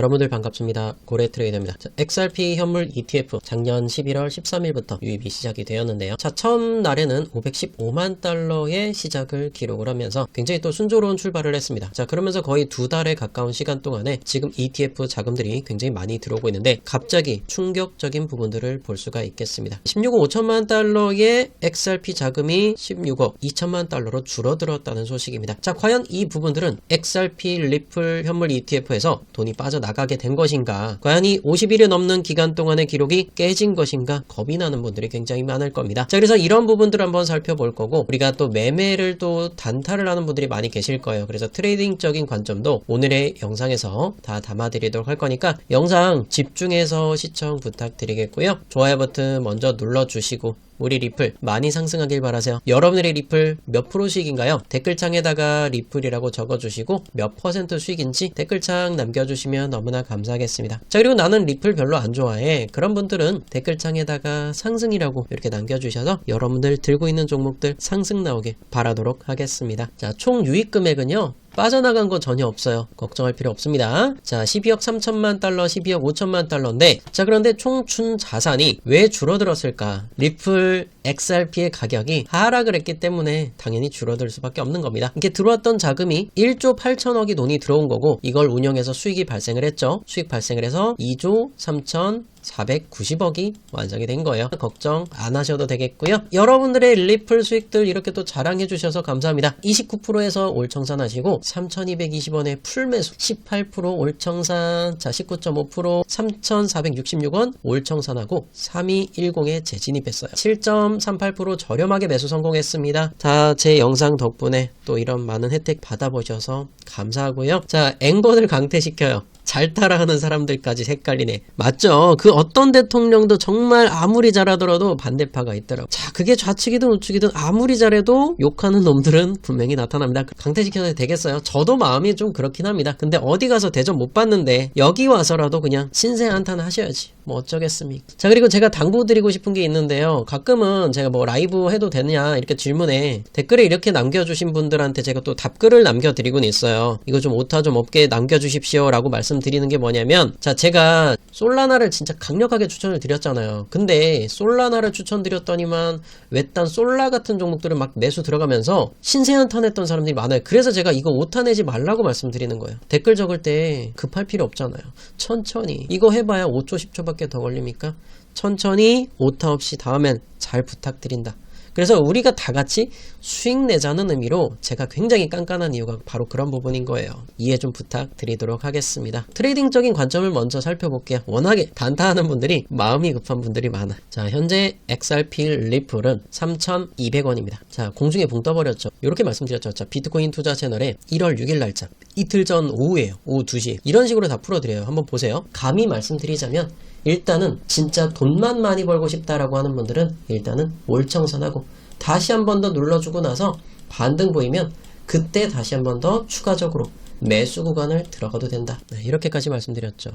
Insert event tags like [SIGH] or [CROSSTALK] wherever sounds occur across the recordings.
여러분들 반갑습니다. 고래 트레이더입니다. 자, XRP 현물 ETF 작년 11월 13일부터 유입이 시작이 되었는데요. 자, 첫날에는 515만 달러의 시작을 기록을 하면서 굉장히 또 순조로운 출발을 했습니다. 자, 그러면서 거의 두 달에 가까운 시간 동안에 지금 ETF 자금들이 굉장히 많이 들어오고 있는데 갑자기 충격적인 부분들을 볼 수가 있겠습니다. 16억 5천만 달러의 XRP 자금이 16억 2천만 달러로 줄어들었다는 소식입니다. 자, 과연 이 부분들은 XRP 리플 현물 ETF에서 돈이 빠져나 가게 된 것인가? 과연 이 50일이 넘는 기간 동안의 기록이 깨진 것인가? 겁이 나는 분들이 굉장히 많을 겁니다. 자, 그래서 이런 부분들을 한번 살펴볼 거고, 우리가 또 매매를 또 단타를 하는 분들이 많이 계실 거예요. 그래서 트레이딩적인 관점도 오늘의 영상에서 다 담아드리도록 할 거니까, 영상 집중해서 시청 부탁드리겠고요. 좋아요 버튼 먼저 눌러주시고, 우리 리플 많이 상승하길 바라세요. 여러분들의 리플 몇 프로 수익인가요? 댓글창에다가 리플이라고 적어주시고 몇 퍼센트 수익인지 댓글창 남겨주시면 너무나 감사하겠습니다. 자 그리고 나는 리플 별로 안 좋아해. 그런 분들은 댓글창에다가 상승이라고 이렇게 남겨주셔서 여러분들 들고 있는 종목들 상승 나오길 바라도록 하겠습니다. 자 총 유입 금액은요. 빠져나간 거 전혀 없어요. 걱정할 필요 없습니다. 자, 12억 3천만 달러, 12억 5천만 달러인데, 자, 그런데 총춘 자산이 왜 줄어들었을까? 리플 XRP의 가격이 하락을 했기 때문에 당연히 줄어들 수밖에 없는 겁니다. 이렇게 들어왔던 자금이 1조 8천억이 돈이 들어온 거고, 이걸 운영해서 수익이 발생을 했죠. 수익 발생을 해서 2조 3천 490억이 완성이 된 거예요. 걱정 안 하셔도 되겠고요. 여러분들의 리플 수익들 이렇게 또 자랑해 주셔서 감사합니다. 29%에서 올청산 하시고 3,220원에 풀매수 18% 올청산 자 19.5% 3,466원 올청산하고 3210에 재진입했어요. 7.38% 저렴하게 매수 성공했습니다. 자, 제 영상 덕분에 또 이런 많은 혜택 받아보셔서 감사하고요. 자, 앵번을 강퇴시켜요. 잘 따라하는 사람들까지 헷갈리네. 맞죠? 그 어떤 대통령도 정말 아무리 잘하더라도 반대파가 있더라고. 자, 그게 좌측이든 우측이든 아무리 잘해도 욕하는 놈들은 분명히 나타납니다. 강퇴시켜도 되겠어요? 저도 마음이 좀 그렇긴 합니다. 근데 어디 가서 대접 못 받는데 여기 와서라도 그냥 신세 한탄 하셔야지. 뭐 어쩌겠습니까? 자, 그리고 제가 당부드리고 싶은 게 있는데요. 가끔은 제가 뭐 라이브 해도 되느냐 이렇게 질문에 댓글에 이렇게 남겨주신 분들한테 제가 또 답글을 남겨드리곤 있어요. 이거 좀 오타 좀 없게 남겨주십시오 라고 말씀 드리는 게 뭐냐면 자, 제가 솔라나를 진짜 강력하게 추천을 드렸잖아요. 근데 솔라나를 추천드렸더니만 외딴 솔라 같은 종목들은 막 매수 들어가면서 신세 한탄했던 사람들이 많아요. 그래서 제가 이거 오타 내지 말라고 말씀드리는 거예요. 댓글 적을 때 급할 필요 없잖아요. 천천히 이거 해봐야 5초 10초밖에 더 걸립니까? 천천히 오타 없이 다음엔 잘 부탁드린다. 그래서 우리가 다 같이 수익 내자는 의미로 제가 굉장히 깐깐한 이유가 바로 그런 부분인 거예요. 이해 좀 부탁드리도록 하겠습니다. 트레이딩적인 관점을 먼저 살펴볼게요. 워낙에 단타하는 분들이 마음이 급한 분들이 많아. 자, 현재 XRP 리플은 3,200원입니다. 자, 공중에 붕 떠버렸죠. 이렇게 말씀드렸죠. 자, 비트코인 투자 채널에 1월 6일 날짜. 이틀 전 오후에요. 오후 2시. 이런 식으로 다 풀어드려요. 한번 보세요. 감히 말씀드리자면 일단은 진짜 돈만 많이 벌고 싶다라고 하는 분들은 일단은 월청산하고 다시 한 번 더 눌러주고 나서 반등 보이면 그때 다시 한 번 더 추가적으로 매수 구간을 들어가도 된다. 네, 이렇게까지 말씀드렸죠.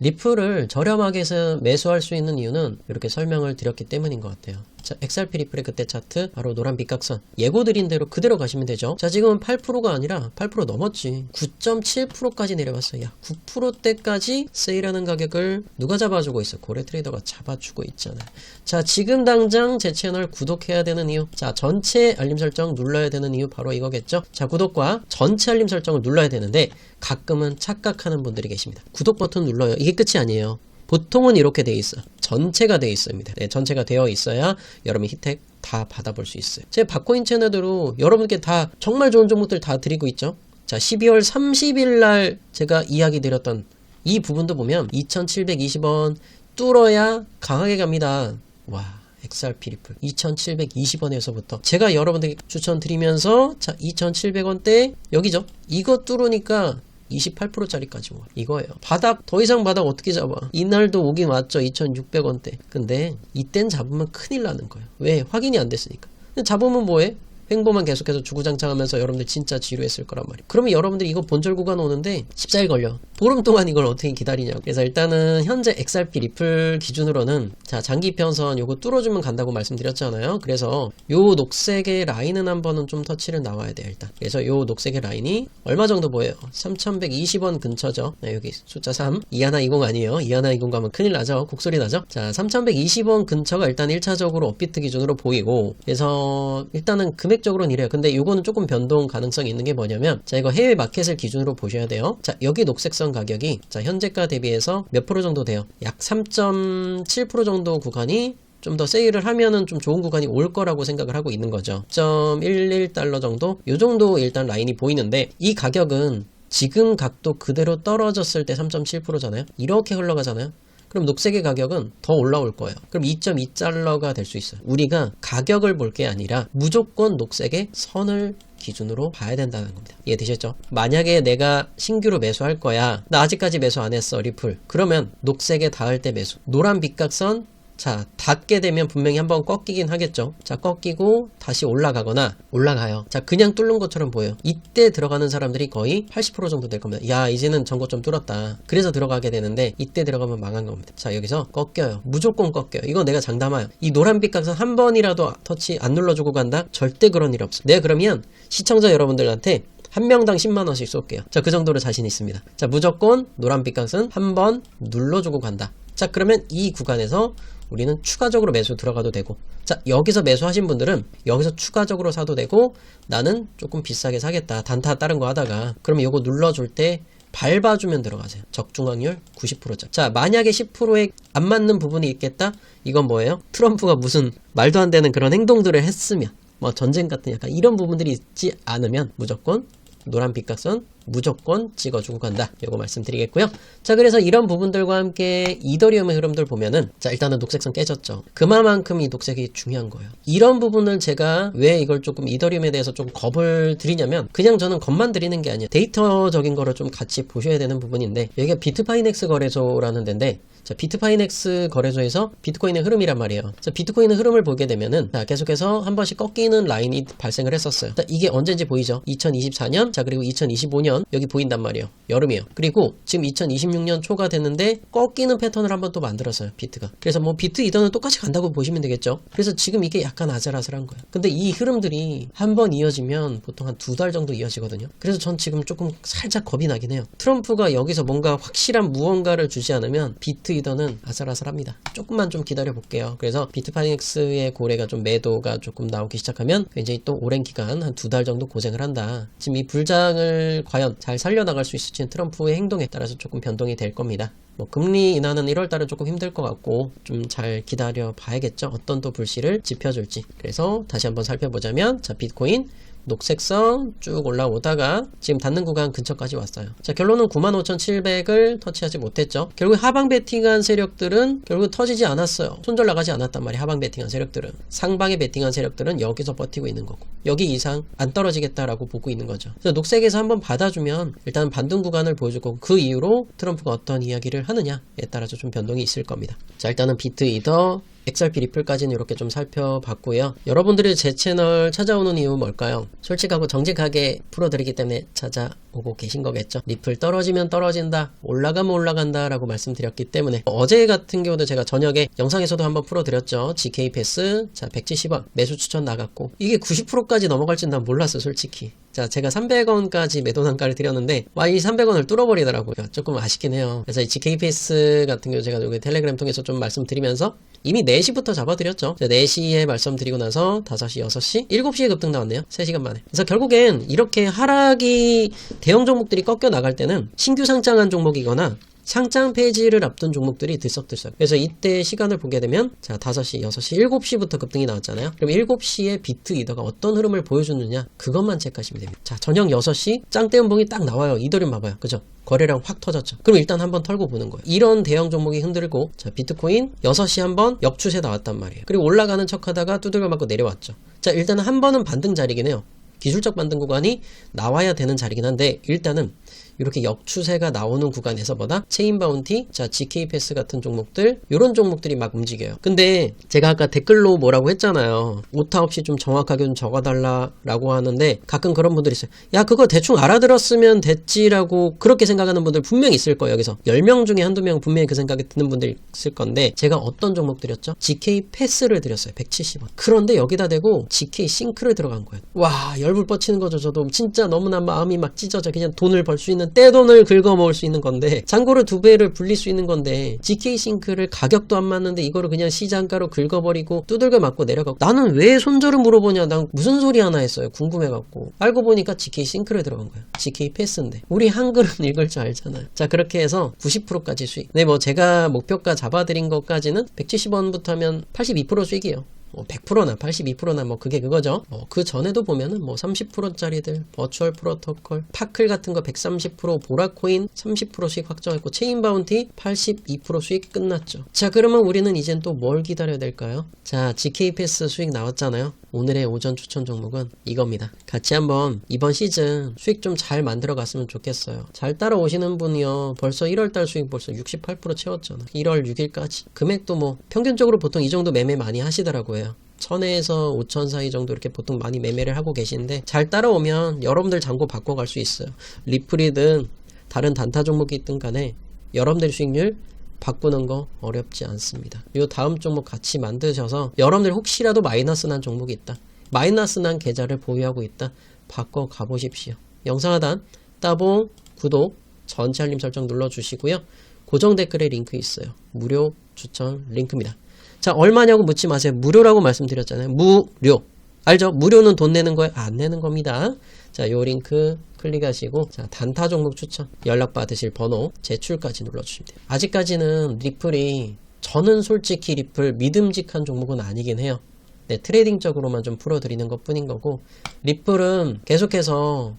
리플을 저렴하게 해서 매수할 수 있는 이유는 이렇게 설명을 드렸기 때문인 것 같아요. 자, XRP 리플의 그때 차트 바로 노란 빗각선 예고 드린 대로 그대로 가시면 되죠. 자, 지금은 8%가 아니라 8% 넘었지. 9.7%까지 내려왔어요. 야, 9%대까지 세일하는 가격을 누가 잡아주고 있어? 고래 트레이더가 잡아주고 있잖아. 자, 지금 당장 제 채널 구독해야 되는 이유. 자, 전체 알림 설정 눌러야 되는 이유 바로 이거겠죠. 자, 구독과 전체 알림 설정을 눌러야 되는데 가끔은 착각하는 분들이 계십니다. 구독 버튼 눌러요. 이게 끝이 아니에요. 보통은 이렇게 돼 있어. 전체가 돼 있습니다. 네, 전체가 되어 있어야 여러분 혜택 다 받아볼 수 있어요. 제 바코인 채널대로 여러분께 다 정말 좋은 종목들 다 드리고 있죠. 자, 12월 30일 날 제가 이야기 드렸던 이 부분도 보면 2,720원 뚫어야 강하게 갑니다. 와. XRP 리플 2,720원에서부터 제가 여러분들께 추천드리면서 자 2,700원대 여기죠 이거 뚫으니까 28%짜리까지 와. 이거예요. 바닥, 더 이상 바닥 어떻게 잡아? 이날도 오긴 왔죠. 2,600원대. 근데 이땐 잡으면 큰일 나는 거예요. 왜? 확인이 안 됐으니까. 근데 잡으면 뭐해? 횡보만 계속해서 주구장창하면서 여러분들 진짜 지루했을 거란 말이에요. 그러면 여러분들이 이거 본절 구간 오는데 14일 걸려. 보름 동안 이걸 어떻게 기다리냐고. 그래서 일단은 현재 XRP 리플 기준으로는 자 장기 편선 요거 뚫어주면 간다고 말씀드렸잖아요. 그래서 요 녹색의 라인은 한 번은 좀 터치를 나와야 돼요 일단. 그래서 요 녹색의 라인이 얼마 정도 보여요? 3,120원 근처죠. 네, 여기 숫자 3 2120 아니에요. 2120 가면 큰일 나죠. 곡소리 나죠. 자 3,120원 근처가 일단 1차적으로 업비트 기준으로 보이고 그래서 일단은 금액 적으로는 이래요. 근데 요거는 조금 변동 가능성이 있는 게 뭐냐면 자 이거 해외 마켓을 기준으로 보셔야 돼요. 자 여기 녹색선 가격이 자 현재가 대비해서 몇 프로 정도 돼요? 약 3.7% 정도 구간이 좀더 세일을 하면은 좀 좋은 구간이 올 거라고 생각을 하고 있는 거죠. 0.11달러 정도? 요 정도 일단 라인이 보이는데 이 가격은 지금 각도 그대로 떨어졌을 때 3.7%잖아요. 이렇게 흘러가잖아요. 그럼 녹색의 가격은 더 올라올 거예요. 그럼 2.2달러가 될 수 있어요. 우리가 가격을 볼 게 아니라 무조건 녹색의 선을 기준으로 봐야 된다는 겁니다. 이해되셨죠? 만약에 내가 신규로 매수할 거야. 나 아직까지 매수 안 했어, 리플. 그러면 녹색에 닿을 때 매수. 노란 빗각선 자, 닿게 되면 분명히 한번 꺾이긴 하겠죠. 자, 꺾이고 다시 올라가거나 올라가요. 자, 그냥 뚫는 것처럼 보여요. 이때 들어가는 사람들이 거의 80% 정도 될 겁니다. 야, 이제는 전고점 뚫었다. 그래서 들어가게 되는데 이때 들어가면 망한 겁니다. 자, 여기서 꺾여요. 무조건 꺾여요. 이거 내가 장담해요. 이 노란빛 각선 한 번이라도 터치 안 눌러주고 간다? 절대 그런 일 없어. 내가 그러면 시청자 여러분들한테 한 명당 10만원씩 쏠게요. 자, 그 정도로 자신 있습니다. 자, 무조건 노란빛 각선 한 번 눌러주고 간다. 자, 그러면 이 구간에서 우리는 추가적으로 매수 들어가도 되고 자 여기서 매수하신 분들은 여기서 추가적으로 사도 되고 나는 조금 비싸게 사겠다 단타 다른 거 하다가 그러면 요거 눌러줄 때 밟아주면 들어가세요. 적중확률 90%짜 자 만약에 10%에 안 맞는 부분이 있겠다? 이건 뭐예요? 트럼프가 무슨 말도 안 되는 그런 행동들을 했으면 뭐 전쟁 같은 약간 이런 부분들이 있지 않으면 무조건 노란 빛각선 무조건 찍어주고 간다. 요거 말씀드리겠고요. 자, 그래서 이런 부분들과 함께 이더리움의 흐름들 보면은 자, 일단은 녹색선 깨졌죠. 그만큼 이 녹색이 중요한 거예요. 이런 부분을 제가 왜 이걸 조금 이더리움에 대해서 좀 겁을 드리냐면 그냥 저는 겁만 드리는 게 아니에요. 데이터적인 거를 좀 같이 보셔야 되는 부분인데 여기가 비트파이넥스 거래소라는 데인데 자, 비트파이넥스 거래소에서 비트코인의 흐름이란 말이에요. 자, 비트코인의 흐름을 보게 되면은 자, 계속해서 한 번씩 꺾이는 라인이 발생을 했었어요. 자, 이게 언제인지 보이죠? 2024년, 자 그리고 2025년 여기 보인단 말이에요. 여름이에요. 그리고 지금 2026년 초가 됐는데 꺾이는 패턴을 한번 또 만들었어요. 비트가. 그래서 뭐 비트 이더는 똑같이 간다고 보시면 되겠죠. 그래서 지금 이게 약간 아슬아슬한 거예요. 근데 이 흐름들이 한 번 이어지면 보통 한 두 달 정도 이어지거든요. 그래서 전 지금 조금 살짝 겁이 나긴 해요. 트럼프가 여기서 뭔가 확실한 무언가를 주지 않으면 비트 이더는 아슬아슬합니다. 조금만 좀 기다려 볼게요. 그래서 비트파이넥스의 고래가 좀 매도가 조금 나오기 시작하면 굉장히 또 오랜 기간 한 두 달 정도 고생을 한다. 지금 이 불장을 과연 잘 살려나갈 수 있을지는 트럼프의 행동에 따라서 조금 변동이 될 겁니다. 뭐 금리 인하는 1월 달은 조금 힘들 것 같고 좀 잘 기다려 봐야겠죠. 어떤 또 불씨를 지펴줄지. 그래서 다시 한번 살펴보자면 자 비트코인 녹색선 쭉 올라오다가 지금 닿는 구간 근처까지 왔어요. 자, 결론은 95,700을 터치하지 못했죠. 결국 하방 베팅한 세력들은 결국 터지지 않았어요. 손절 나가지 않았단 말이에요. 하방 베팅한 세력들은. 상방에 베팅한 세력들은 여기서 버티고 있는 거고. 여기 이상 안 떨어지겠다라고 보고 있는 거죠. 그래서 녹색에서 한번 받아주면 일단 반등 구간을 보여줄 거고 그 이후로 트럼프가 어떤 이야기를 하느냐에 따라서 좀 변동이 있을 겁니다. 자, 일단은 비트 이더 XRP 리플까지는 이렇게 좀 살펴봤고요. 여러분들이 제 채널 찾아오는 이유 뭘까요? 솔직하고 정직하게 풀어드리기 때문에 찾아오고 계신 거겠죠. 리플 떨어지면 떨어진다, 올라가면 올라간다 라고 말씀드렸기 때문에 어제 같은 경우도 제가 저녁에 영상에서도 한번 풀어드렸죠. GK 패스 자 170원 매수 추천 나갔고 이게 90%까지 넘어갈 줄난 몰랐어 솔직히. 자, 제가 300원까지 매도 단가를 드렸는데, 와, 이 300원을 뚫어버리더라고요. 조금 아쉽긴 해요. 그래서 이 GKPS 같은 경우 제가 여기 텔레그램 통해서 좀 말씀드리면서, 이미 4시부터 잡아드렸죠. 4시에 말씀드리고 나서 5시, 6시, 7시에 급등 나왔네요. 3시간 만에. 그래서 결국엔 이렇게 하락이 대형 종목들이 꺾여 나갈 때는 신규 상장한 종목이거나 상장 폐지를 앞둔 종목들이 들썩들썩. 그래서 이때 시간을 보게 되면 자 5시, 6시, 7시부터 급등이 나왔잖아요. 그럼 7시에 비트 이더가 어떤 흐름을 보여주느냐 그것만 체크하시면 됩니다. 자 저녁 6시 짱대 음봉이 딱 나와요. 이더리움 봐봐요. 그죠? 거래량 확 터졌죠. 그럼 일단 한번 털고 보는 거예요. 이런 대형 종목이 흔들고 자 비트코인 6시 한번 역추세 나왔단 말이에요. 그리고 올라가는 척 하다가 두들겨 맞고 내려왔죠. 자 일단은 한 번은 반등 자리긴 해요. 기술적 반등 구간이 나와야 되는 자리긴 한데 일단은 이렇게 역추세가 나오는 구간에서보다 체인 바운티, 자 GK 패스 같은 종목들 이런 종목들이 막 움직여요. 근데 제가 아까 댓글로 뭐라고 했잖아요. 오타 없이 좀 정확하게 좀 적어달라라고 하는데 가끔 그런 분들이 있어요. 야 그거 대충 알아들었으면 됐지라고 그렇게 생각하는 분들 분명히 있을 거예요. 여기서 10명 중에 한두 명 분명히 그 생각이 드는 분들이 있을 건데 제가 어떤 종목 드렸죠? GK 패스를 드렸어요. 170원. 그런데 여기다 대고 GK 싱크를 들어간 거예요. 와 열불 뻗치는 거죠. 저도 진짜 너무나 마음이 막 찢어져. 그냥 돈을 벌 수 있는 떼돈을 긁어 먹을 수 있는 건데 잔고를 두 배를 불릴 수 있는 건데 GK 싱크를 가격도 안 맞는데 이거를 그냥 시장가로 긁어버리고 두들겨 맞고 내려가고. 나는 왜 손절을 물어보냐? 난 무슨 소리 하나 했어요 궁금해갖고. 알고 보니까 GK 싱크를 들어간 거야. GK 패스인데. 우리 한글은 [LAUGHS] 읽을 줄 알잖아요 자 그렇게 해서 90%까지 수익. 네뭐 제가 목표가 잡아드린 것까지는 170원부터 하면 82% 수익이에요 뭐 100%나 82%나 뭐 그게 그거죠. 뭐 그 전에도 보면은 뭐 30%짜리들 버추얼 프로토콜, 파클 같은 거 130%, 보라코인 30% 수익 확정했고 체인 바운티 82% 수익 끝났죠. 자, 그러면 우리는 이젠 또 뭘 기다려야 될까요? 자, GK 패스 수익 나왔잖아요. 오늘의 오전 추천 종목은 이겁니다. 같이 한번 이번 시즌 수익 좀 잘 만들어 갔으면 좋겠어요. 잘 따라오시는 분이요. 벌써 1월달 수익 벌써 68% 채웠잖아. 1월 6일까지. 금액도 뭐 평균적으로 보통 이 정도 매매 많이 하시더라고요. 1000에서 5000 사이 정도 이렇게 보통 많이 매매를 하고 계시는데 잘 따라오면 여러분들 잔고 바꿔갈 수 있어요. 리플이든 다른 단타 종목이 있든 간에 여러분들 수익률 바꾸는 거 어렵지 않습니다. 요 다음 종목 같이 만드셔서 여러분들 혹시라도 마이너스 난 종목이 있다. 마이너스 난 계좌를 보유하고 있다. 바꿔 가보십시오. 영상 하단 따봉 구독 전체 알림 설정 눌러주시고요. 고정 댓글에 링크 있어요. 무료 추천 링크입니다. 자 얼마냐고 묻지 마세요. 무료라고 말씀드렸잖아요. 무료. 알죠? 무료는 돈 내는 거예요? 안 내는 겁니다. 자, 요 링크 클릭하시고 자, 단타 종목 추천 연락 받으실 번호 제출까지 눌러 주시면 돼요. 아직까지는 리플이 저는 솔직히 리플 믿음직한 종목은 아니긴 해요. 네, 트레이딩적으로만 좀 풀어드리는 것 뿐인 거고 리플은 계속해서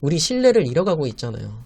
우리 신뢰를 잃어가고 있잖아요.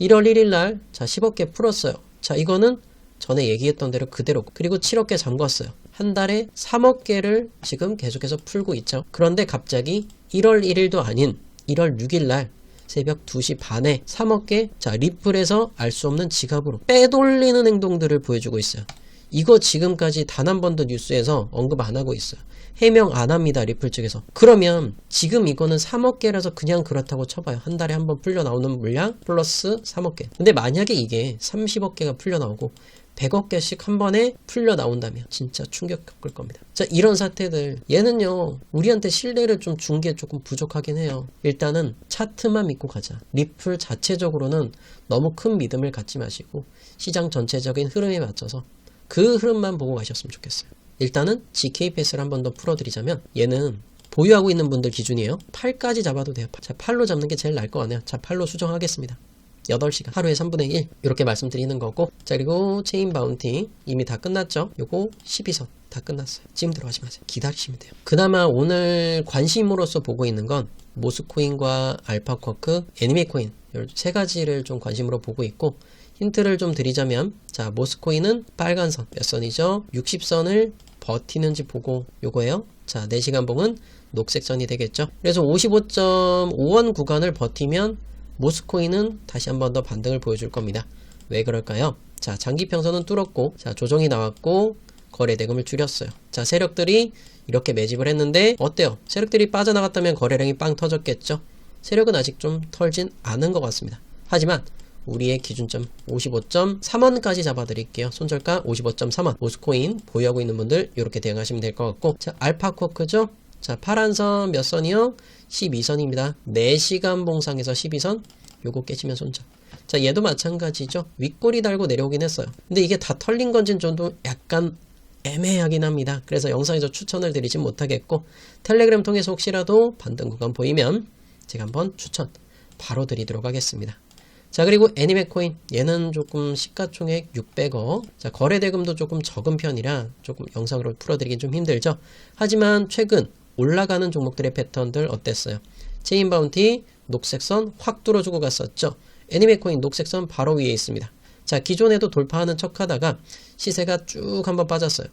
1월 1일 날, 자, 10억 개 풀었어요. 자, 이거는 전에 얘기했던 대로 그대로. 그리고 7억 개 잠궜어요. 한 달에 3억 개를 지금 계속해서 풀고 있죠. 그런데 갑자기 1월 1일도 아닌 1월 6일 날 새벽 2시 반에 3억 개, 자, 리플에서 알 수 없는 지갑으로 빼돌리는 행동들을 보여주고 있어요. 이거 지금까지 단 한 번도 뉴스에서 언급 안 하고 있어요. 해명 안 합니다. 리플 측에서. 그러면 지금 이거는 3억 개라서 그냥 그렇다고 쳐봐요. 한 달에 한 번 풀려 나오는 물량 플러스 3억 개. 근데 만약에 이게 30억 개가 풀려 나오고 100억 개씩 한 번에 풀려 나온다면 진짜 충격 겪을 겁니다. 자, 이런 사태들 얘는요. 우리한테 신뢰를 좀 준 게 조금 부족하긴 해요. 일단은 차트만 믿고 가자. 리플 자체적으로는 너무 큰 믿음을 갖지 마시고 시장 전체적인 흐름에 맞춰서 그 흐름만 보고 가셨으면 좋겠어요. 일단은 GK 패스를 한 번 더 풀어드리자면 얘는 보유하고 있는 분들 기준이에요. 8까지 잡아도 돼요. 자, 8로 잡는 게 제일 나을 것 같네요. 자, 8로 수정하겠습니다. 8시간 하루에 3분의 1 이렇게 말씀드리는 거고. 자 그리고 체인 바운티 이미 다 끝났죠? 요거 12선 다 끝났어요. 지금 들어가지 마세요. 기다리시면 돼요. 그나마 오늘 관심으로서 보고 있는 건 모스코인과 알파쿼크 애니메코인 세 가지를 좀 관심으로 보고 있고 힌트를 좀 드리자면 자 모스코인은 빨간 선 몇 선이죠? 60선을 버티는지 보고 요거예요. 자 4시간 봉은 녹색 선이 되겠죠? 그래서 55.5원 구간을 버티면 모스코인은 다시 한 번 더 반등을 보여줄 겁니다. 왜 그럴까요? 자, 장기 평선은 뚫었고, 자, 조정이 나왔고, 거래 대금을 줄였어요. 자, 세력들이 이렇게 매집을 했는데, 어때요? 세력들이 빠져나갔다면 거래량이 빵 터졌겠죠? 세력은 아직 좀 털진 않은 것 같습니다. 하지만, 우리의 기준점 55.3원까지 잡아드릴게요. 손절가 55.3원. 모스코인 보유하고 있는 분들 이렇게 대응하시면 될 것 같고 자 알파코크죠. 자 파란 선 몇 선이요? 12선입니다. 4시간 봉상에서 12선 요거 깨지면 손절. 자 얘도 마찬가지죠. 윗꼬리 달고 내려오긴 했어요. 근데 이게 다 털린 건지는 저도 약간 애매하긴 합니다. 그래서 영상에서 추천을 드리진 못하겠고 텔레그램 통해서 혹시라도 반등 구간 보이면 제가 한번 추천 바로 드리도록 하겠습니다. 자 그리고 애니메코인 얘는 조금 시가총액 600억 자 거래대금도 조금 적은 편이라 조금 영상으로 풀어드리긴 좀 힘들죠 하지만 최근 올라가는 종목들의 패턴들 어땠어요 체인 바운티 녹색선 확 뚫어주고 갔었죠 애니메코인 녹색선 바로 위에 있습니다 자 기존에도 돌파하는 척 하다가 시세가 쭉 한번 빠졌어요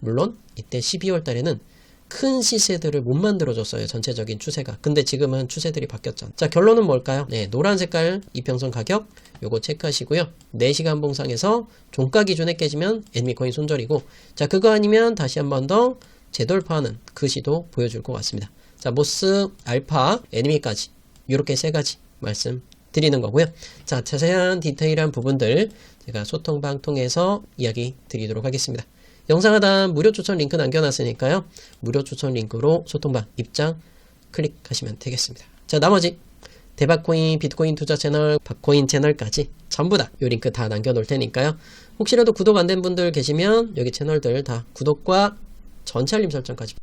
물론 이때 12월 달에는 큰 시세들을 못 만들어줬어요. 전체적인 추세가. 근데 지금은 추세들이 바뀌었잖아. 자, 결론은 뭘까요? 네, 노란 색깔 이평선 가격 요거 체크하시고요. 4시간 봉상에서 종가 기준에 깨지면 엔미코인 손절이고 자, 그거 아니면 다시 한 번 더 재돌파하는 그 시도 보여줄 것 같습니다. 자, 모스, 알파, 애니미까지 이렇게 세 가지 말씀 드리는 거고요. 자, 자세한 디테일한 부분들 제가 소통방 통해서 이야기 드리도록 하겠습니다. 영상 하단 무료 추천 링크 남겨놨으니까요. 무료 추천 링크로 소통방 입장 클릭하시면 되겠습니다. 자, 나머지 대박코인, 비트코인 투자 채널, 박코인 채널까지 전부 다이 링크 다 남겨놓을 테니까요. 혹시라도 구독 안 된 분들 계시면 여기 채널들 다 구독과 전체 알림 설정까지